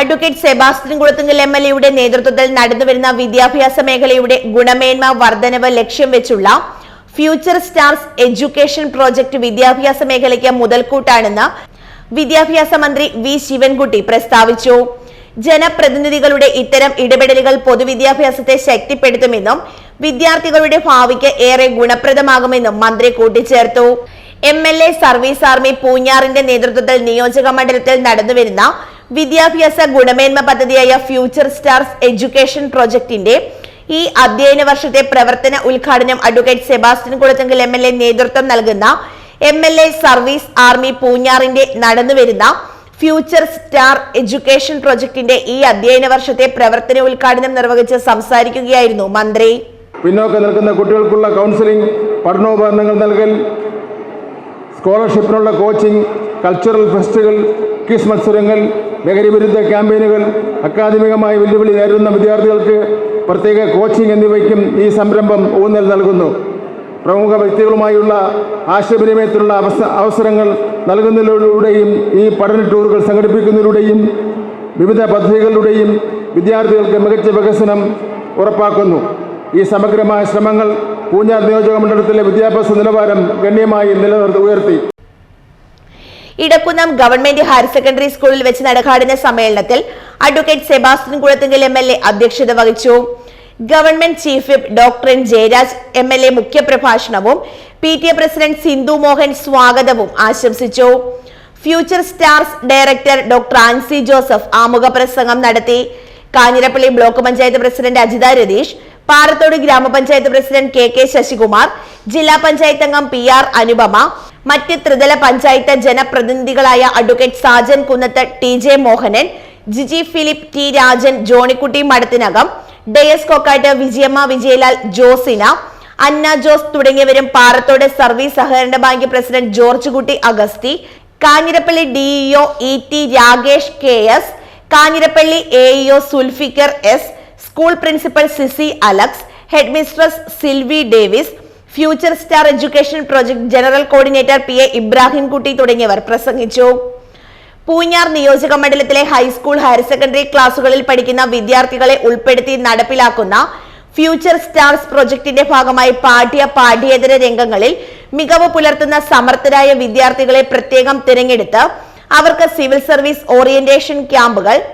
Advocate Sebastian Kulathunkal M L എയുടെ നേതൃത്വത്തിൽ നടന്നുവരുന്ന വിദ്യാഭ്യാസ മേഖലയുടെ ഗുണമേന്മ വർധനവ് ലക്ഷ്യം വെച്ചുള്ള ഫ്യൂച്ചർ സ്റ്റാർസ് എഡ്യൂക്കേഷൻ പ്രോജക്ട് വിദ്യാഭ്യാസ മേഖലയ്ക്ക് മുതൽക്കൂട്ടാണെന്ന് വിദ്യാഭ്യാസ മന്ത്രി വി ശിവൻകുട്ടി പ്രസ്താവിച്ചു. ജനപ്രതിനിധികളുടെ ഇത്തരം ഇടപെടലുകൾ പൊതുവിദ്യാഭ്യാസത്തെ ശക്തിപ്പെടുത്തുമെന്നും വിദ്യാർത്ഥികളുടെ ഭാവിക്ക് ഏറെ ഗുണപ്രദമാകുമെന്നും മന്ത്രി കൂട്ടിച്ചേർത്തു. M L A service army പൂഞ്ഞാറിന്റെ നേതൃത്വത്തിൽ നിയോജക മണ്ഡലത്തിൽ നടന്നുവരുന്ന വിദ്യാഭ്യാസ ഗുണമേന്മ പദ്ധതിയായ ഫ്യൂച്ചർ സ്റ്റാർസ് എഡ്യൂക്കേഷൻ പ്രോജക്ടിന്റെ ഈ അധ്യയന വർഷത്തെ പ്രവർത്തന ഉദ്ഘാടനം advocate Sebastian Kulathunkal M L A നേതൃത്വം നൽകുന്ന M L A service army പൂഞ്ഞാറിന്റെ നടന്നുവരുന്ന ഫ്യൂച്ചർ സ്റ്റാർ എഡ്യൂക്കേഷൻ പ്രോജക്ടിന്റെ ഈ അധ്യയന വർഷത്തെ പ്രവർത്തന ഉദ്ഘാടനം നിർവഹിച്ച് സംസാരിക്കുകയായിരുന്നു മന്ത്രി. പിന്നോക്കം നിൽക്കുന്ന കുട്ടികൾക്കുള്ള കൗൺസിലിംഗ് പഠനോപകരണങ്ങൾ നൽകൽ സ്കോളർഷിപ്പിനുള്ള കോച്ചിംഗ് കൾച്ചറൽ ഫെസ്റ്റുകൾ ക്വിസ് മത്സരങ്ങൾ ലഹരിവിരുദ്ധ ക്യാമ്പയിനുകൾ അക്കാദമികമായി വെല്ലുവിളി നേരിടുന്ന വിദ്യാർത്ഥികൾക്ക് പ്രത്യേക കോച്ചിംഗ് എന്നിവയ്ക്കും ഈ സംരംഭം ഊന്നൽ നൽകുന്നു. പ്രമുഖ വ്യക്തികളുമായുള്ള ആശയവിനിമയത്തിലുള്ള അവസ അവസരങ്ങൾ നൽകുന്നതിലൂടെയും ഈ പഠന ടൂറുകൾ സംഘടിപ്പിക്കുന്നതിലൂടെയും വിവിധ പദ്ധതികളിലൂടെയും വിദ്യാർത്ഥികൾക്ക് മികച്ച വികസനം ഉറപ്പാക്കുന്നു. ഈ സമഗ്രമായ ശ്രമങ്ങൾ പൂഞ്ഞാർ നിയോജക മണ്ഡലത്തിലെ വിദ്യാഭ്യാസ നിലവാരം ഗണ്യമായി നിലനിർത്തി ഉയർത്തി. ഇടക്കുന്നം ഗവൺമെന്റ് ഹയർ സെക്കൻഡറി സ്കൂളിൽ വെച്ച് നടക്കാടുന്ന സമ്മേളനത്തിൽ advocate Sebastian Kulathunkal M L A അധ്യക്ഷത വഹിച്ചു. Government chief whip doctor N Jayaraj M L A മുഖ്യപ്രഭാഷണവും P T A president Sindhu Mohan സ്വാഗതവും ആശംസിച്ചു. Future stars director doctor Ancy Joseph ആമുഖ പ്രസംഗം നടത്തി. Kanjirappally block panchayat president Ajitha Ratheesh Parathodu grama panchayat president K K Sasikumar ജില്ലാ പഞ്ചായത്ത് അംഗം P R Anupama മറ്റ് ത്രിതല panchayat ജനപ്രതിനിധികളായ advocate Sajan Kunnath T J Mohanan Jiji Philip T Rajan Johnykutty Madathinakam Dias Kokkatt Vijayamma Vijayalal Josina Anna Jose തുടങ്ങിയവരും Parathodu service സഹകരണ bank president George Kutty Agasthi Kanjirappally DEO E T Rakesh K S Kanjirappally A AEO Sulfiker S school principal Sisi Alex headmistress Silvy Davis future star education project general coordinator P A Ibrahimkutty തുടങ്ങിയവർ പ്രസംഗിച്ചു. പൂഞ്ഞാർ നിയോജക മണ്ഡലത്തിലെ high school higher secondary ക്ലാസുകളിൽ പഠിക്കുന്ന വിദ്യാർത്ഥികളെ ഉൾപ്പെടുത്തി നടപ്പിലാക്കുന്ന future stars പ്രൊജക്ടിന്റെ ഭാഗമായി പാഠ്യ പാഠ്യേതര രംഗങ്ങളിൽ മികവ് പുലർത്തുന്ന സമർത്ഥരായ വിദ്യാർത്ഥികളെ പ്രത്യേകം തിരഞ്ഞെടുത്ത് അവർക്ക് സിവിൽ സർവീസ് ഓറിയന്റേഷൻ ക്യാമ്പുകൾ